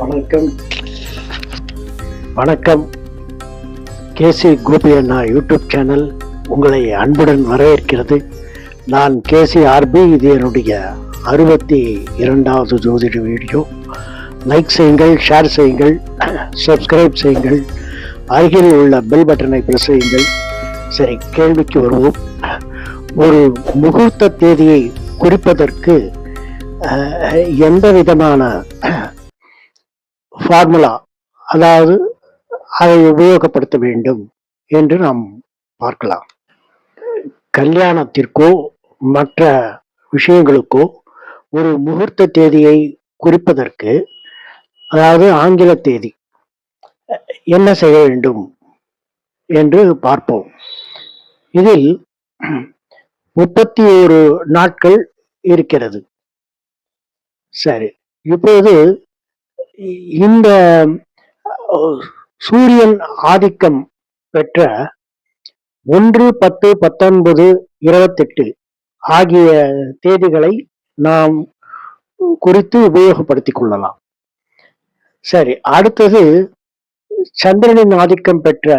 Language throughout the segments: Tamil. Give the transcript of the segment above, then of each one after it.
வணக்கம். வணக்கம். கேசி கோபி அண்ணா யூடியூப் சேனல் உங்களை அன்புடன் வரவேற்கிறது. நான் கேசி ஆர்பி இது என்னுடைய அறுபத்தி இரண்டாவது ஜோதிட வீடியோ. லைக் செய்யுங்கள் ஷேர் செய்யுங்கள் சப்ஸ்கிரைப் செய்யுங்கள் அருகில் உள்ள பெல் பட்டனை ப்ரெஸ் செய்யுங்கள். சரி கேள்விக்கு வருவோம். ஒரு முகூர்த்த தேதியை குறிப்பதற்கு எந்த விதமான ஃபார்முலா அதாவது அதை உபயோகப்படுத்த வேண்டும் என்று நாம் பார்க்கலாம். கல்யாணத்திற்கோ மற்ற விஷயங்களுக்கோ ஒரு முகூர்த்த தேதியை குறிப்பதற்கு அதாவது ஆங்கில தேதி என்ன செய்ய வேண்டும் என்று பார்ப்போம். இதில் முப்பத்தி ஒரு நாட்கள் இருக்கிறது. சரி இப்போது இந்த சூரியன் ஆதிக்கம் பெற்ற ஒன்று பத்து பத்தொன்பது இருபத்தெட்டு ஆகிய தேதிகளை நாம் குறித்து உபயோகப்படுத்திக் கொள்ளலாம். சரி அடுத்தது சந்திரனின் ஆதிக்கம் பெற்ற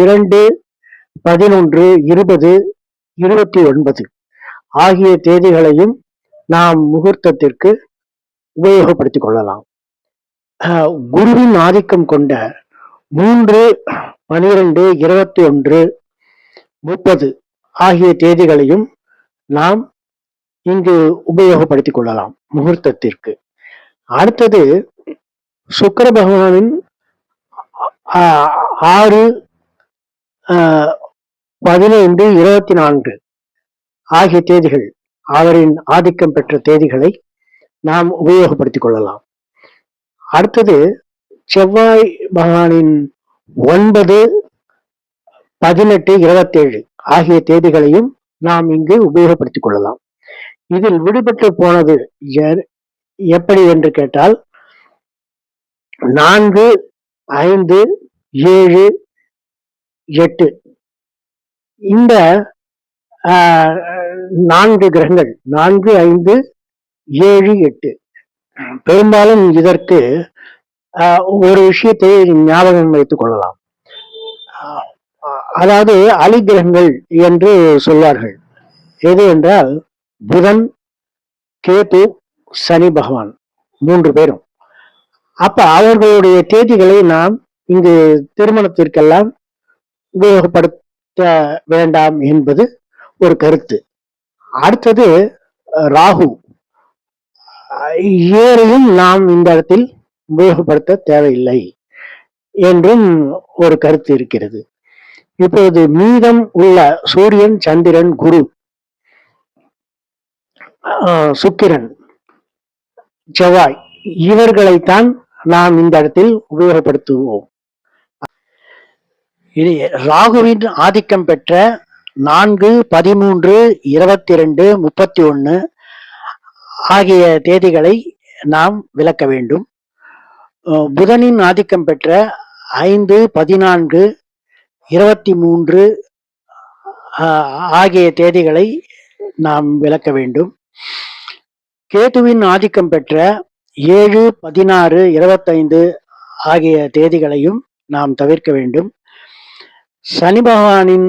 இரண்டு பதினொன்று இருபது இருபத்தி ஒன்பது ஆகிய தேதிகளையும் நாம் முகூர்த்தத்திற்கு உபயோகப்படுத்திக் கொள்ளலாம். குருவின் ஆதிக்கம் கொண்ட மூன்று பனிரெண்டு இருபத்தி ஒன்று முப்பது ஆகிய தேதிகளையும் நாம் இங்கு உபயோகப்படுத்திக் கொள்ளலாம் முகூர்த்தத்திற்கு. அடுத்தது சுக்கர பகவானின் ஆறு ஆஹ், பதினைந்து இருபத்தி நான்கு ஆகிய தேதிகள் அவரின் ஆதிக்கம் பெற்ற தேதிகளை நாம் உபயோகப்படுத்திக் கொள்ளலாம். அடுத்தது செவ்வாய் பகவானின் ஒன்பது பதினெட்டு இருபத்தேழு ஆகிய தேதிகளையும் நாம் இங்கு உபயோகப்படுத்திக் கொள்ளலாம். இதில் விடுபட்டு போனது எப்படி என்று கேட்டால் நான்கு ஐந்து ஏழு எட்டு. இந்த நான்கு கிரகங்கள் நான்கு ஐந்து ஏழு எட்டு. பெரும்பாலும் இதற்கு ஒரு விஷயத்தை ஞாபகம் வைத்துக் கொள்ளலாம். அதாவது அலிகிரகங்கள் என்று சொல்வார்கள். எது என்றால் புதன் கேது சனி பகவான் மூன்று பேரும். அப்ப அவர்களுடைய தேதிகளை நாம் இங்கு திருமணத்திற்கெல்லாம் உபயோகப்படுத்த வேண்டாம் என்பது ஒரு கருத்து. அடுத்தது ராகு. ஏரையும் நாம் இந்த இடத்தில் உபயோகப்படுத்த தேவையில்லை என்றும் ஒரு கருத்து இருக்கிறது. இப்போது மீதம் உள்ள சூரியன் சந்திரன் குரு சுக்கிரன் செவ்வாய் இவர்களைத்தான் நாம் இந்த இடத்தில் உபயோகப்படுத்துவோம். இது ராகுவின் ஆதிக்கம் பெற்ற நான்கு பதிமூன்று இருபத்தி ரெண்டு முப்பத்தி ஒன்று ஆகிய தேதிகளை நாம் விளக்க வேண்டும். புதனின் ஆதிக்கம் பெற்ற ஐந்து பதினான்கு இருபத்தி மூன்று ஆகிய தேதிகளை நாம் விளக்க வேண்டும். கேதுவின் ஆதிக்கம் பெற்ற ஏழு பதினாறு இருபத்தைந்து ஆகிய தேதிகளையும் நாம் தவிர்க்க வேண்டும். சனி பகவானின்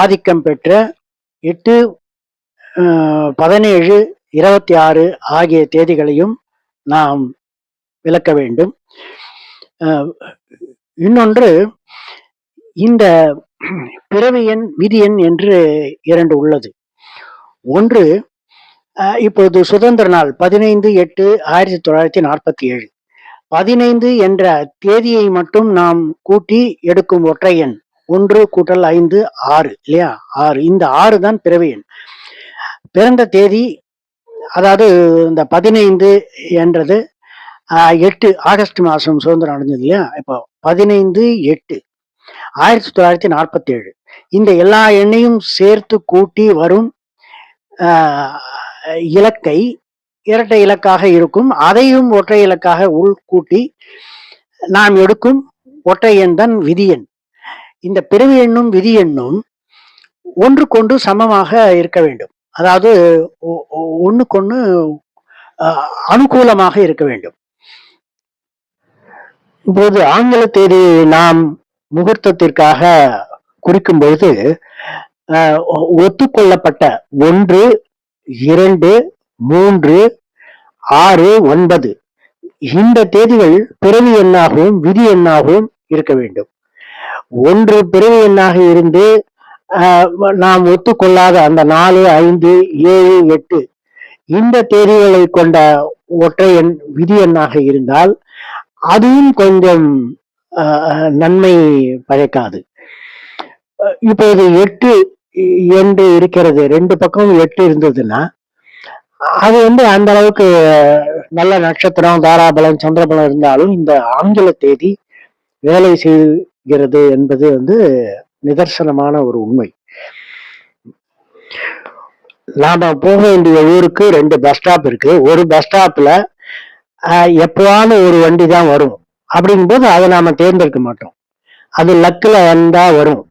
ஆதிக்கம் பெற்ற எட்டு பதினேழு இருபத்தி ஆறு ஆகிய தேதிகளையும் நாம் விளக்க வேண்டும். இன்னொன்று இந்த பிறவி எண் எண் என்று இரண்டு உள்ளது. ஒன்று இப்போது சுதந்திர நாள் பதினைந்து எட்டு ஆயிரத்தி தொள்ளாயிரத்தி நாற்பத்தி ஏழு பதினைந்து என்ற தேதியை மட்டும் நாம் கூட்டி எடுக்கும் ஒற்றை எண் ஒன்று கூட்டல் ஐந்து ஆறு இல்லையா? ஆறு. இந்த ஆறு தான் பிறவி எண். பிறந்த தேதி அதாவது இந்த பதினைந்து என்றது எட்டு ஆகஸ்ட் மாதம் சுதந்திரம் அடைஞ்சது இல்லையா? இப்போ பதினைந்து எட்டு ஆயிரத்தி தொள்ளாயிரத்தி நாற்பத்தி ஏழு இந்த எல்லா எண்ணையும் சேர்த்து கூட்டி வரும் இலக்கை இரட்டை இலக்காக இருக்கும் அதையும் ஒற்றை இலக்காக உள்கூட்டி நாம் எடுக்கும் ஒற்றை எண் தான் விதி எண். இந்த பிறவி எண்ணும் விதி எண்ணும் ஒன்றுக்கொன்று சமமாக இருக்க வேண்டும். அதாவது ஒ- ஒ- அனுகூலமாக இருக்க வேண்டும். இப்போது ஆங்கில தேதி நாம் முகூர்த்தத்திற்காக குறிக்கும் பொழுது ஒ- ஒத்துக்கொள்ளப்பட்ட ஒன்று இரண்டு மூன்று ஆறு ஒன்பது. இந்த தேதிகள் பிறவி எண்ணாகவும் விதி எண்ணாகவும் இருக்க வேண்டும். ஒன்று பிறவி எண்ணாக இருந்து நாம் ஒத்துக்கொள்ளாத அந்த நாலு ஐந்து ஏழு எட்டு இந்த தேதிகளை கொண்ட ஒற்றை எண் விதி எண்ணாக இருந்தால் அதுவும் கொஞ்சம் நன்மை பழைக்காது இப்போது எட்டு என்று இருக்கிறது ரெண்டு பக்கமும் எட்டு இருந்ததுன்னா அது வந்து அந்த அளவுக்கு நல்ல நட்சத்திரம் தாராபலம் சந்திரபலம் இருந்தாலும் இந்த ஆங்கில தேதி வேலை செய்கிறது என்பது வந்து நிதர்சனமான ஒரு உண்மை. நாம போக வேண்டிய ஊருக்கு ரெண்டு பஸ் ஸ்டாப் இருக்கு. ஒரு பஸ் ஸ்டாப்ல எப்பவான ஒரு வண்டி தான் வரும். அப்படிங்கும்போது அதை நாம தேர்ந்தெடுக்க மாட்டோம். அது லக்கில் வந்தா வரும்.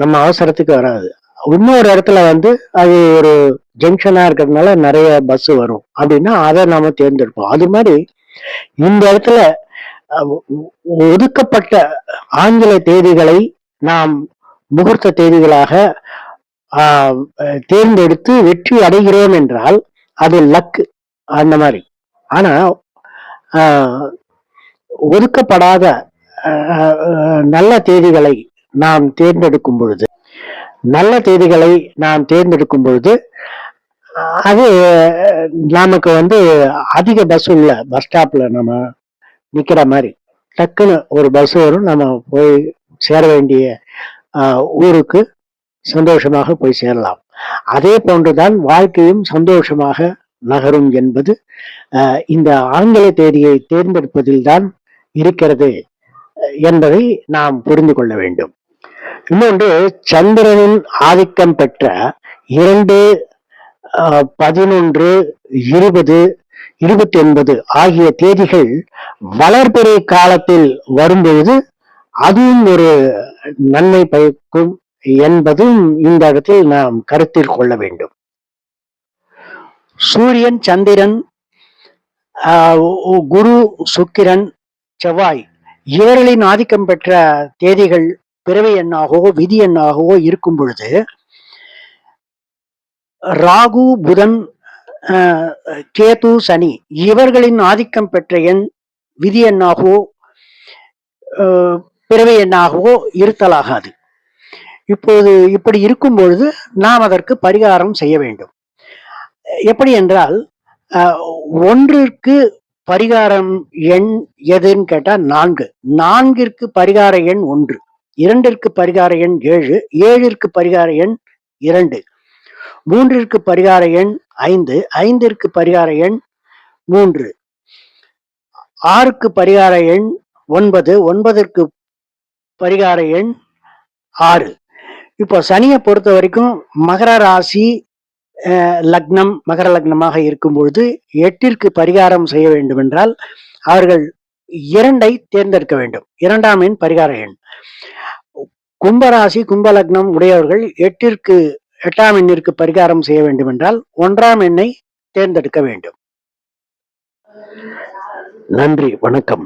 நம்ம அவசரத்துக்கு வராது. இன்னொரு இடத்துல வந்து அது ஒரு ஜங்ஷனா இருக்கிறதுனால நிறைய பஸ் வரும். அப்படின்னா அதை நாம தேர்ந்தெடுப்போம். அது மாதிரி இந்த இடத்துல ஒதுக்கப்பட்ட ஆங்கில தேதிகளை நாம் முகூர்த்த தேதிகளாக தேர்ந்தெடுத்து வெற்றி அடைகிறோம் என்றால் அது லக் அந்த மாதிரி. ஆனா ஒதுக்கப்படாத நல்ல தேதிகளை நாம் தேர்ந்தெடுக்கும் பொழுது நல்ல தேதிகளை நாம் தேர்ந்தெடுக்கும் பொழுது அது நமக்கு வந்து அதிக பஸ் உள்ள பஸ் ஸ்டாப்ல நம்ம நிக்கிற மாதிரி டக்குன்னு ஒரு பஸ் வரும் நம்ம போய் சேர வேண்டிய ஊருக்கு சந்தோஷமாக போய் சேரலாம். அதே போன்றுதான் வாழ்க்கையும் சந்தோஷமாக நகரும் என்பது இந்த ஆங்கில தேதியை தேர்ந்தெடுப்பதில் தான் இருக்கிறது என்பதை நாம் புரிந்து கொள்ள வேண்டும். இன்னொன்று சந்திரனின் ஆதிக்கம் பெற்ற இரண்டு பதினொன்று இருபது இருபத்தி ஒன்பது ஆகிய தேதிகள் வளர்பிறை காலத்தில் வரும்பொழுது அதுவும் ஒரு நன்மை பயக்கும் என்பதும் இந்த இடத்தில் நாம் கருத்தில் கொள்ள வேண்டும். சூரியன் சந்திரன் குரு சுக்கிரன் செவ்வாய் இவர்களின் ஆதிக்கம் பெற்ற தேதிகள் பிறவி எண்ணாகவோ விதி எண்ணாகவோ இருக்கும் பொழுது ராகு புதன் கேது சனி இவர்களின் ஆதிக்கம் பெற்ற எண் விதி எண்ணாகவோ பிறவி எண்ணாகவோ இருத்தலாகாது. இப்போது இப்படி இருக்கும் பொழுது நாம் அதற்கு பரிகாரம் செய்ய வேண்டும். எப்படி என்றால் ஒன்றிற்கு பரிகாரம் எண் எதுன்னு கேட்டால் நான்கு. நான்கிற்கு பரிகார எண் ஒன்று. இரண்டிற்கு பரிகார எண் ஏழு. ஏழிற்கு பரிகார எண் இரண்டு. மூன்றிற்கு பரிகார எண் ஐந்து. ஐந்திற்கு பரிகார எண் மூன்று. ஆறுக்கு பரிகார எண் ஒன்பது. ஒன்பதற்கு பரிகார எண் ஆறு. இப்போ சனியை பொறுத்த வரைக்கும் மகர ராசி லக்னம் மகர லக்னமாக இருக்கும் பொழுது எட்டிற்கு பரிகாரம் செய்ய வேண்டும் என்றால் அவர்கள் இரண்டை தேர்ந்தெடுக்க வேண்டும். இரண்டாம் எண் பரிகார எண். கும்பராசி கும்ப லக்னம் உடையவர்கள் எட்டிற்கு எட்டாம் எண்ணிற்கு பரிகாரம் செய்ய வேண்டும் என்றால் ஒன்றாம் எண்ணை தேர்ந்தெடுக்க வேண்டும். நன்றி வணக்கம்.